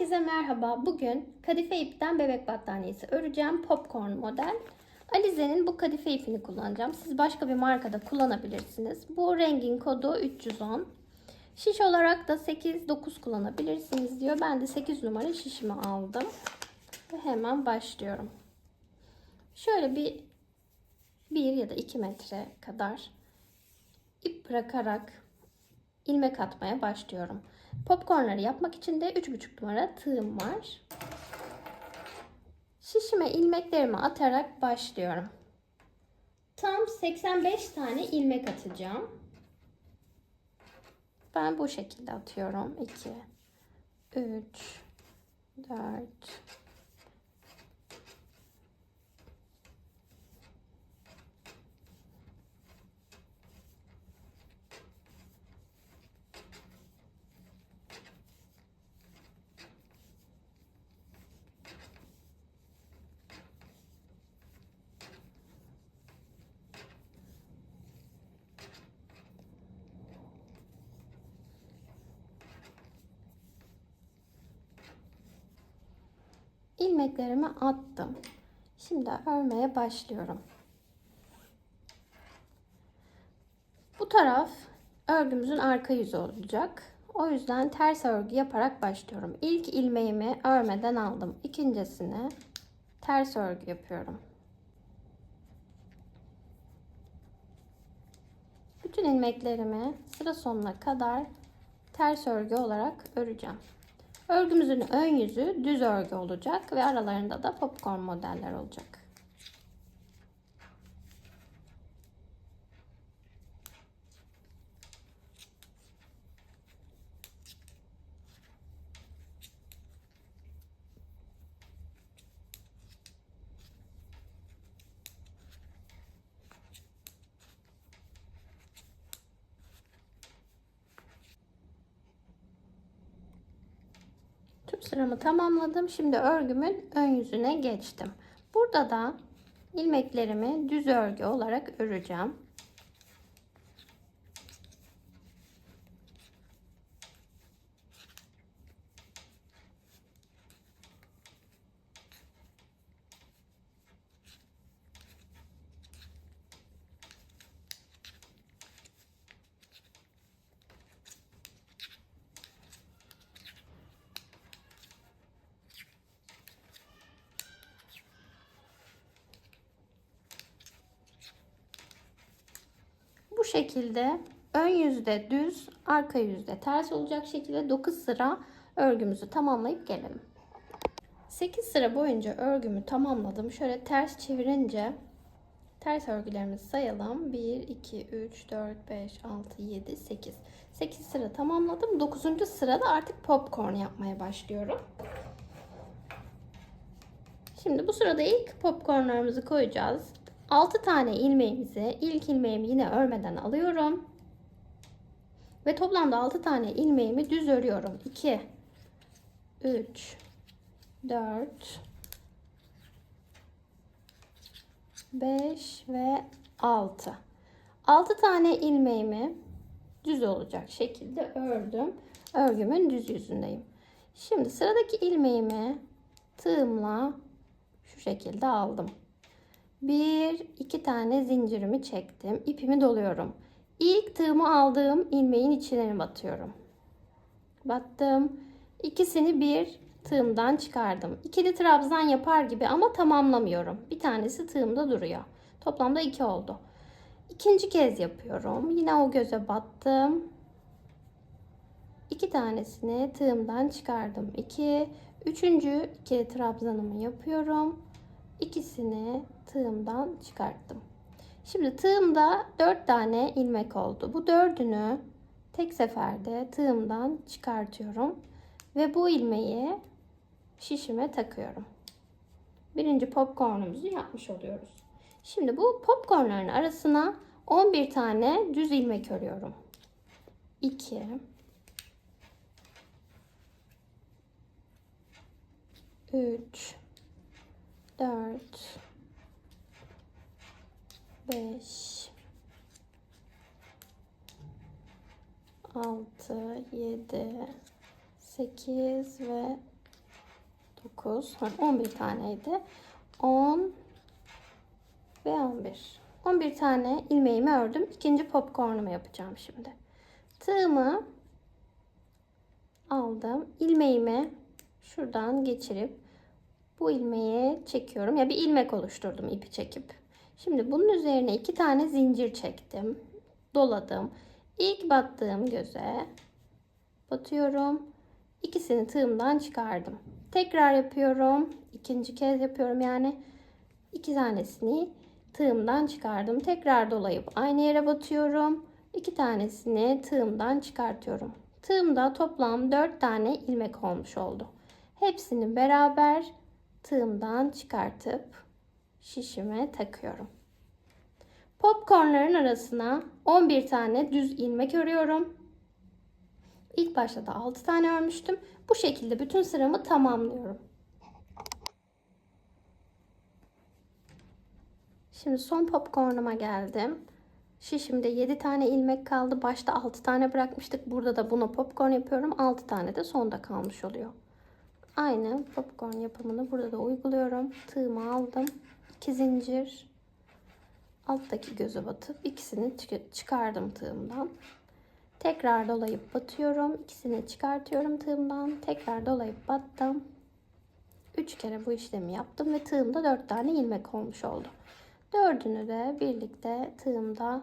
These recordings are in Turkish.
Herkese merhaba. Bugün kadife ipten bebek battaniyesi öreceğim. Popcorn model. Alize'nin bu kadife ipini kullanacağım. Siz başka bir markada kullanabilirsiniz. Bu rengin kodu 310. Şiş olarak da 8-9 kullanabilirsiniz diyor. Ben de 8 numara şişimi aldım. Ve hemen başlıyorum. Şöyle bir 1 ya da 2 metre kadar ip bırakarak ilmek atmaya başlıyorum. Popcornları yapmak için de 3,5 numara tığım var. Şişime ilmeklerimi atarak başlıyorum. Tam 85 tane ilmek atacağım. Ben bu şekilde atıyorum. 2 3 4 ilmeklerimi attım. Şimdi örmeye başlıyorum. Bu taraf örgümüzün arka yüzü olacak. O yüzden ters örgü yaparak başlıyorum. İlk ilmeğimi örmeden aldım. İkincisini ters örgü yapıyorum. Bütün ilmeklerimi sıra sonuna kadar ters örgü olarak öreceğim. Örgümüzün ön yüzü düz örgü olacak ve aralarında da popcorn modeller olacak. Tüm sıramı tamamladım. Şimdi örgümün ön yüzüne geçtim. Burada da ilmeklerimi düz örgü olarak öreceğim. Şekilde ön yüzde düz, arka yüzde ters olacak şekilde 9 sıra örgümüzü tamamlayıp gelelim. 8 sıra boyunca örgümü tamamladım. Şöyle ters çevirince ters örgülerimizi sayalım. 1, 2, 3, 4, 5, 6, 7, 8. 8 sıra tamamladım. 9. sırada artık popcorn yapmaya başlıyorum. Şimdi bu sırada ilk popcornlarımızı koyacağız. 6 tane ilmeğimizi ilk ilmeğimi yine örmeden alıyorum. Ve toplamda 6 tane ilmeğimi düz örüyorum. 2 3 4 5 ve 6. 6 tane ilmeğimi düz olacak şekilde ördüm. Örgümün düz yüzündeyim. Şimdi sıradaki ilmeğimi tığımla şu şekilde aldım. Bir, iki tane zincirimi çektim. İpimi doluyorum. İlk tığımı aldığım ilmeğin içine batıyorum. Battım. İkisini bir tığımdan çıkardım. İkili trabzan yapar gibi ama tamamlamıyorum. Bir tanesi tığımda duruyor. Toplamda iki oldu. İkinci kez yapıyorum. Yine o göze battım. İki tanesini tığımdan çıkardım. İki. Üçüncü ikili trabzanımı yapıyorum. İkisini tığımdan çıkarttım. Şimdi tığımda 4 tane ilmek oldu. Bu dördünü tek seferde tığımdan çıkartıyorum ve bu ilmeği şişime takıyorum. Birinci popcornumuzu yapmış oluyoruz. Şimdi bu popcornların arasına 11 tane düz ilmek örüyorum. 2 3 4 5 6 7 8 ve 9, 11 taneydi. 10 ve 11. 11 tane ilmeğimi ördüm. İkinci popcornumu yapacağım şimdi. Tığımı aldım. İlmeğimi şuradan geçirip bu ilmeği çekiyorum. Ya bir ilmek oluşturdum ipi çekip. Şimdi bunun üzerine iki tane zincir çektim. Doladım. İlk battığım göze batıyorum. İkisini tığımdan çıkardım. Tekrar yapıyorum. İkinci kez yapıyorum yani. iki tanesini tığımdan çıkardım. Tekrar dolayıp aynı yere batıyorum. İki tanesini tığımdan çıkartıyorum. Tığımda toplam 4 tane ilmek olmuş oldu. Hepsini beraber tığımdan çıkartıp şişime takıyorum. Popcornların arasına 11 tane düz ilmek örüyorum. İlk başta da 6 tane örmüştüm. Bu şekilde bütün sıramı tamamlıyorum. Şimdi son popcornuma geldim. Şişimde 7 tane ilmek kaldı. Başta 6 tane bırakmıştık. Burada da buna popcorn yapıyorum. 6 tane de sonda kalmış oluyor. Aynı popcorn yapımını burada da uyguluyorum. Tığımı aldım. 2 zincir. Alttaki göze batıp ikisini çıkardım tığımdan. Tekrar dolayıp batıyorum. İkisini çıkartıyorum tığımdan. Tekrar dolayıp battım. 3 kere bu işlemi yaptım ve tığımda 4 tane ilmek olmuş oldu. Dördünü de birlikte tığımda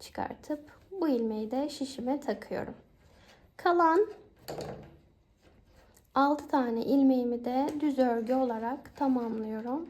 çıkartıp bu ilmeği de şişime takıyorum. Kalan 6 tane ilmeğimi de düz örgü olarak tamamlıyorum.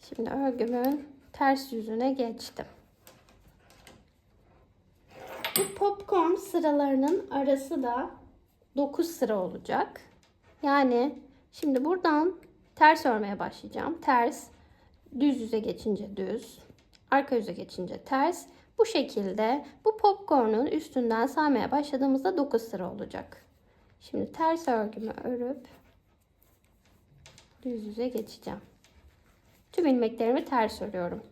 Şimdi örgümün ters yüzüne geçtim. Bu popcorn sıralarının arası da 9 sıra olacak. Yani şimdi buradan ters örmeye başlayacağım. Ters, düz yüze geçince düz, arka yüze geçince ters. Bu şekilde bu popcorn'un üstünden saymaya başladığımızda 9 sıra olacak. Şimdi ters örgümü örüp düz yüze geçeceğim. Tüm ilmeklerimi ters örüyorum.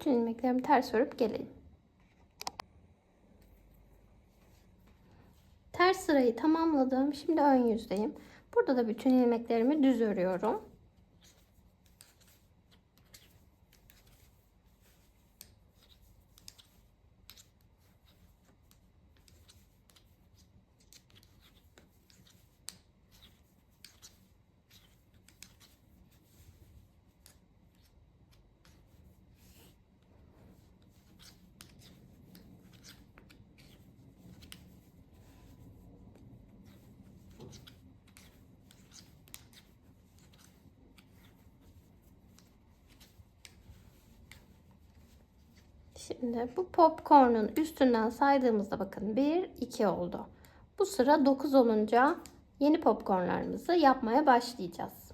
Bütün ilmeklerimi ters örüp geleyim. Ters sırayı tamamladım. Şimdi ön yüzdeyim. Burada da bütün ilmeklerimi düz örüyorum. Şimdi bu popcorn'un üstünden saydığımızda bakın 1, 2 oldu. Bu sıra 9 olunca yeni popcornlarımızı yapmaya başlayacağız.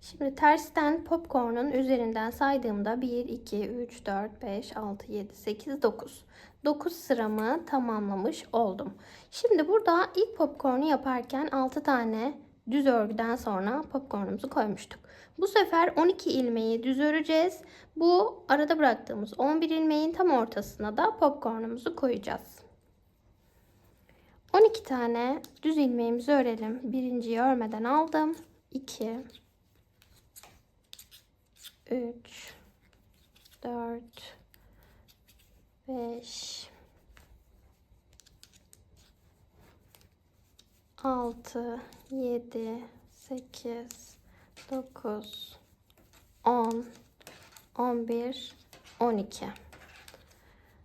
Şimdi tersten popcorn'un üzerinden saydığımda 1, 2, 3, 4, 5, 6, 7, 8, 9. 9 sıramı tamamlamış oldum. Şimdi burada ilk popcorn'u yaparken 6 tane düz örgüden sonra popcorn'umuzu koymuştuk. Bu sefer 12 ilmeği düz öreceğiz. Bu arada bıraktığımız 11 ilmeğin tam ortasına da popcorn'umuzu koyacağız. 12 tane düz ilmeğimizi örelim. Birinciyi örmeden aldım. 2 3 4 5 6 7 8 9 10, 11, 12.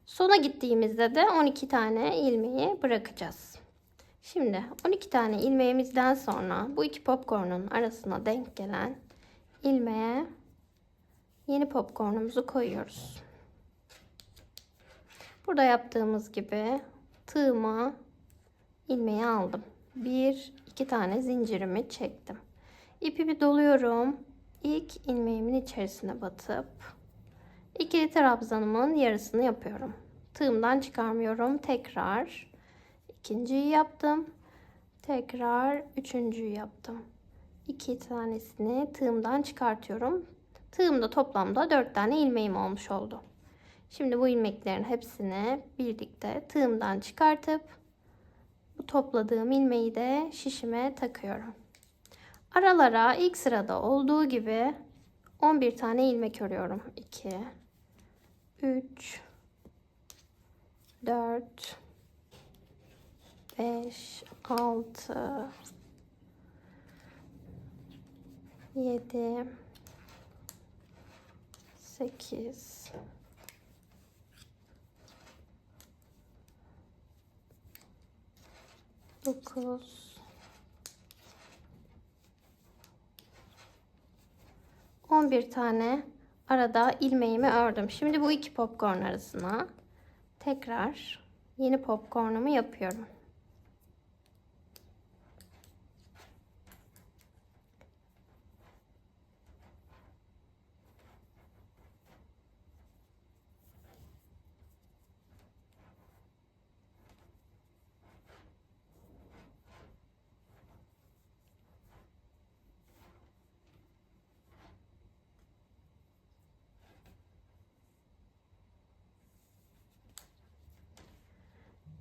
Sona gittiğimizde de 12 tane ilmeği bırakacağız. Şimdi 12 tane ilmeğimizden sonra bu iki popcornun arasına denk gelen ilmeğe yeni popcornumuzu koyuyoruz. Burada yaptığımız gibi tığıma ilmeği aldım. Bir, iki tane zincirimi çektim. İpimi doluyorum. İlk ilmeğimin içerisine batıp ikili trabzanımın yarısını yapıyorum. Tığımdan çıkarmıyorum. Tekrar ikinciyi yaptım. Tekrar üçüncüyü yaptım. İki tanesini tığımdan çıkartıyorum. Tığımda toplamda dört tane ilmeğim olmuş oldu. Şimdi bu ilmeklerin hepsini birlikte tığımdan çıkartıp bu topladığım ilmeği de şişime takıyorum. Aralara ilk sırada olduğu gibi 11 tane ilmek örüyorum. 2 3 4 5 6 7 8 9 11 tane arada ilmeğimi ördüm. Şimdi bu iki popcorn arasına tekrar yeni popcornumu yapıyorum.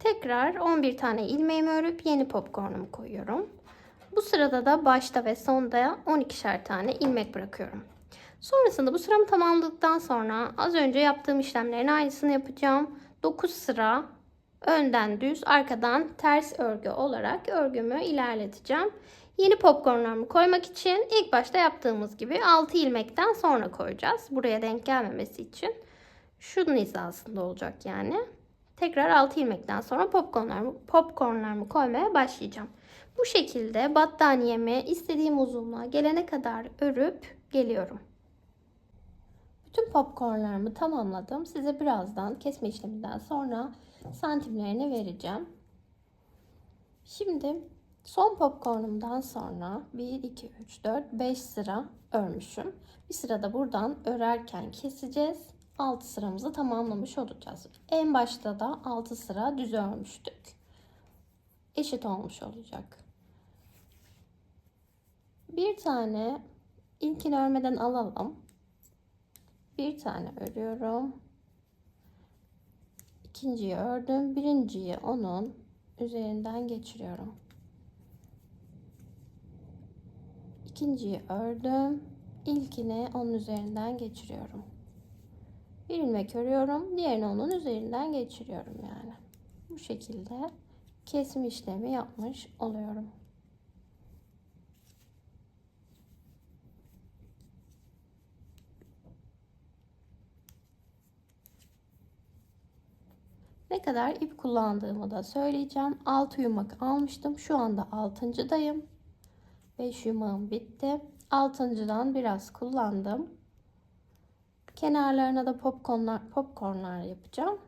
Tekrar 11 tane ilmeğimi örüp yeni popcornumu koyuyorum. Bu sırada da başta ve sonda 12'şer tane ilmek bırakıyorum. Sonrasında bu sıramı tamamladıktan sonra az önce yaptığım işlemlerin aynısını yapacağım. 9 sıra önden düz arkadan ters örgü olarak örgümü ilerleteceğim. Yeni popcornlarımı koymak için ilk başta yaptığımız gibi 6 ilmekten sonra koyacağız. Buraya denk gelmemesi için. Şunun hizasında olacak yani. Tekrar 6 ilmekten sonra popcornlarımı, popcornlarımı koymaya başlayacağım. Bu şekilde battaniyemi istediğim uzunluğa gelene kadar örüp geliyorum. Bütün popcornlarımı tamamladım. Size birazdan kesme işleminden sonra santimlerini vereceğim. Şimdi son popcornumdan sonra 1, 2, 3, 4, 5 sıra örmüşüm. Bir sırada buradan örerken keseceğiz. 6 sıramızı tamamlamış olacağız. En başta da 6 sıra düz örmüştük. Eşit olmuş olacak. Bir tane ilkini örmeden alalım. Bir tane örüyorum. İkinciyi ördüm. Birinciyi onun üzerinden geçiriyorum. İkinciyi ördüm. İlkini onun üzerinden geçiriyorum. Bir ilmek örüyorum. Diğerini onun üzerinden geçiriyorum yani. Bu şekilde kesim işlemi yapmış oluyorum. Ne kadar ip kullandığımı da söyleyeceğim. 6 yumak almıştım. Şu anda 6.dayım. 5 yumağım bitti. 6.dan biraz kullandım. Kenarlarına da popcornlar, popcornlar yapacağım.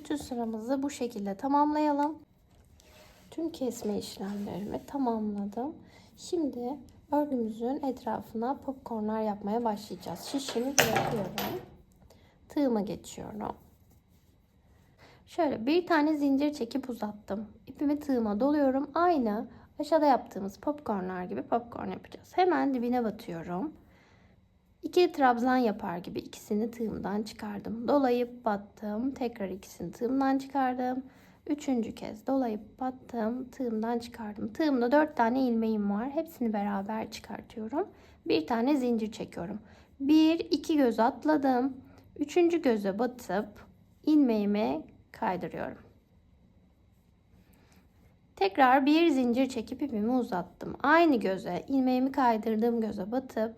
Bütün sıramızı bu şekilde tamamlayalım. Tüm kesme işlemlerimi tamamladım. Şimdi örgümüzün etrafına popcornlar yapmaya başlayacağız. Şişimi bırakıyorum. tığıma geçiyorum. Şöyle bir tane zincir çekip uzattım. İpimi tığıma doluyorum. Aynı aşağıda yaptığımız popcornlar gibi popcorn yapacağız. Hemen dibine batıyorum. İki trabzan yapar gibi ikisini tığımdan çıkardım. Dolayıp battım. Tekrar ikisini tığımdan çıkardım. Üçüncü kez dolayıp battım. Tığımdan çıkardım. Tığımda dört tane ilmeğim var. Hepsini beraber çıkartıyorum. Bir tane zincir çekiyorum. Bir, iki göz atladım. Üçüncü göze batıp ilmeğimi kaydırıyorum. Tekrar bir zincir çekip ipimi uzattım. Aynı göze ilmeğimi kaydırdığım göze batıp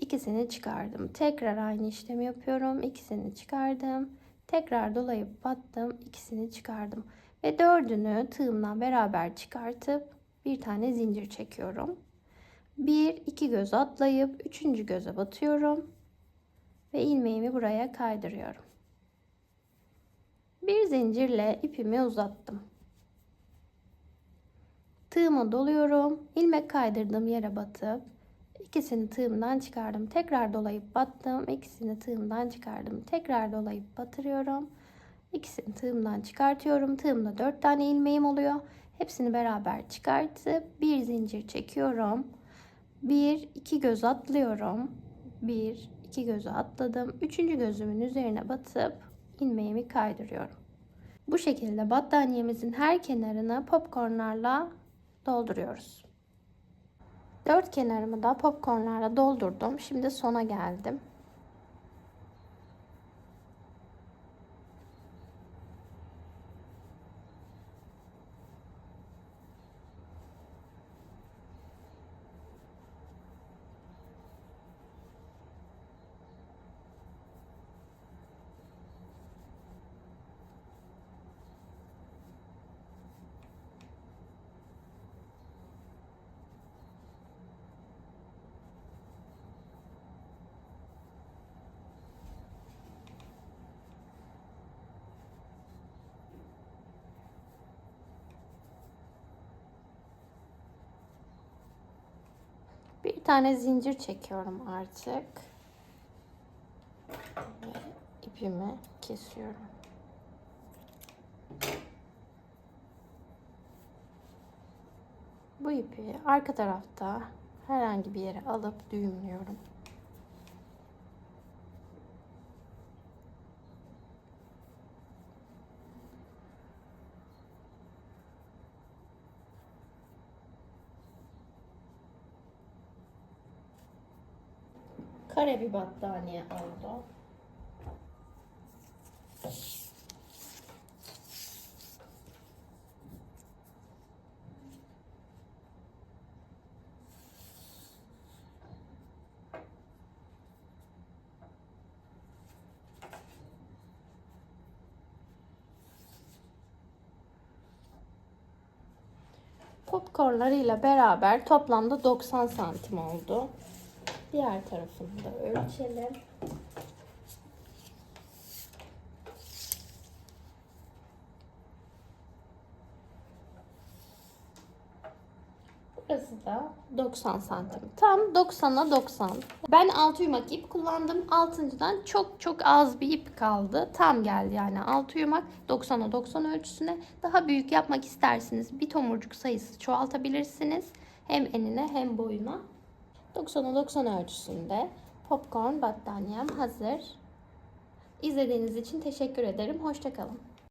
ikisini çıkardım. Tekrar aynı işlemi yapıyorum. İkisini çıkardım. Tekrar dolayıp battım. ikisini çıkardım. Ve dördünü tığımdan beraber çıkartıp bir tane zincir çekiyorum. Bir, iki göz atlayıp üçüncü göze batıyorum. Ve ilmeğimi buraya kaydırıyorum. Bir zincirle ipimi uzattım. Tığıma doluyorum. ilmek kaydırdığım yere batıp ikisini tığımdan çıkardım. Tekrar dolayıp battım. İkisini tığımdan çıkardım. Tekrar dolayıp batırıyorum. İkisini tığımdan çıkartıyorum. Tığımda 4 tane ilmeğim oluyor. Hepsini beraber çıkartıp bir zincir çekiyorum. Bir, iki göz atlıyorum. Bir, iki gözü atladım. Üçüncü gözümün üzerine batıp ilmeğimi kaydırıyorum. Bu şekilde battaniyemizin her kenarını popcornlarla dolduruyoruz. Dört kenarımı da popcornlarla doldurdum. Şimdi sona geldim. Bir tane zincir çekiyorum artık. Ve ipimi kesiyorum. Bu ipi arka tarafta herhangi bir yere alıp düğümlüyorum. Kare bir battaniye oldu. Popcornlarıyla beraber toplamda 90 santim oldu. Diğer tarafını da ölçelim. Burası da 90 santim. Tam 90'a 90. Ben 6 yumak ip kullandım. Altıncıdan çok çok az bir ip kaldı. Tam geldi yani 6 yumak 90'a 90 ölçüsüne. Daha büyük yapmak isterseniz bir tomurcuk sayısı çoğaltabilirsiniz. Hem enine hem boyuna. 90'a 90 ölçüsünde popcorn battaniyem hazır. İzlediğiniz için teşekkür ederim. Hoşçakalın.